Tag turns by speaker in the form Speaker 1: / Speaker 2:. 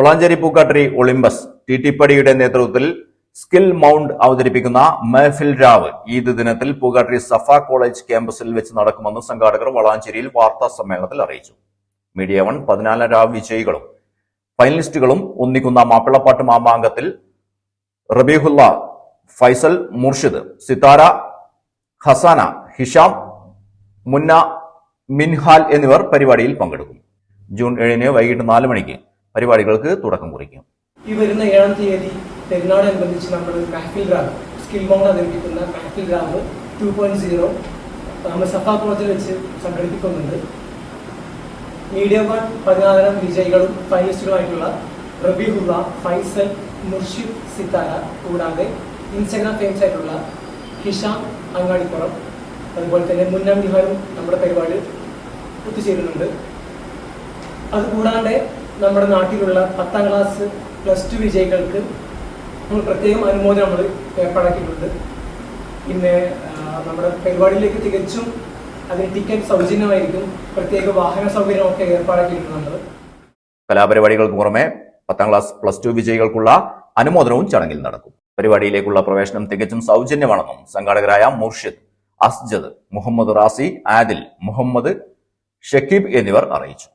Speaker 1: Valanchery Pookkattiri Olympus T ടിപ്പടിയുടെ നേതൃത്വത്തിൽ skill mount അവതരിപ്പിക്കുന്ന മെഹഫിൽ രാവ് ഈദ് ദിനത്തിൽ പൂക്കാട്ടിരി സഫ കോളേജ് ക്യാമ്പസിൽ വെച്ച് നടക്കുമെന്ന് സംഘാടകർ വളാഞ്ചേരിയിൽ വാർത്താ സമ്മേളനത്തിൽ അറിയിച്ചു. മീഡിയ വൺ പതിനാലാം രാവ് വിജയികളും ഫൈനലിസ്റ്റുകളും ഒന്നിക്കുന്ന മാപ്പിളപ്പാട്ട് മാമാങ്കത്തിൽ റബീഹുല്ല ഫൈസൽ മുർഷിദ് സിത്താര ഹസാന ഹിഷാം മുന്ന മിൻഹാൽ എന്നിവർ പരിപാടിയിൽ പങ്കെടുക്കും. ജൂൺ ഏഴിന് വൈകിട്ട് നാല് മണിക്ക് പരിപാടികൾക്ക് തുടക്കം കുറിക്കും.
Speaker 2: ഈ വരുന്ന ഏഴാം തീയതി പെരുന്നാളനുബന്ധിച്ച് നമ്മൾ മാഫിൽ റാവ് സ്കിൽ ബോണ്ട് അവതരിപ്പിക്കുന്ന മാഫിൽ റാവ് ടു പോയിന്റ് സീറോ നമ്മൾ സഫാ കോളേജിൽ വെച്ച് സംഘടിപ്പിക്കുന്നുണ്ട്. മീഡിയ വൺ പതിനാലാം വിജയികളും ഫൈനലിസ്റ്റുകളുമായിട്ടുള്ള റബീഹുള്ള ഫൈസൽ മുർഷിദ് സിത്താര കൂടാതെ ഇൻസ്റ്റഗ്രാം ഫേമസ് ആയിട്ടുള്ള ഹിഷാം അങ്ങാടിപ്പുറം അതുപോലെ തന്നെ മുന്നാം വിഹാരും നമ്മുടെ പരിപാടി ഒത്തുചേരുന്നുണ്ട്. അതുകൂടാതെ നമ്മുടെ നാട്ടിലുള്ള പത്താം ക്ലാസ് പ്ലസ് ടു വിജയികൾക്ക് നമ്മൾ പ്രത്യേകം അനുമോദനം നമ്മൾ ഏർപ്പാടാക്കിയിട്ടുണ്ട്. പിന്നെ നമ്മുടെ പരിപാടിയിലേക്ക് തികച്ചും അതിന് ടിക്കറ്റ് സൗജന്യമായിരിക്കും. പ്രത്യേക വാഹന സൗകര്യമൊക്കെ ഏർപ്പാടാക്കിയിട്ടുണ്ട്
Speaker 1: കലാപരിപാടികൾക്ക് പുറമെ പത്താം ക്ലാസ് പ്ലസ് ടു വിജയികൾക്കുള്ള അനുമോദനവും ചടങ്ങിൽ നടക്കും. പരിപാടിയിലേക്കുള്ള പ്രവേശനം തികച്ചും സൗജന്യമാണെന്നും സംഘാടകരായ മുർഷിദ് അസ്ജദ് മുഹമ്മദ് റാസി ആദിൽ മുഹമ്മദ് ഷക്കീബ് എന്നിവർ അറിയിച്ചു.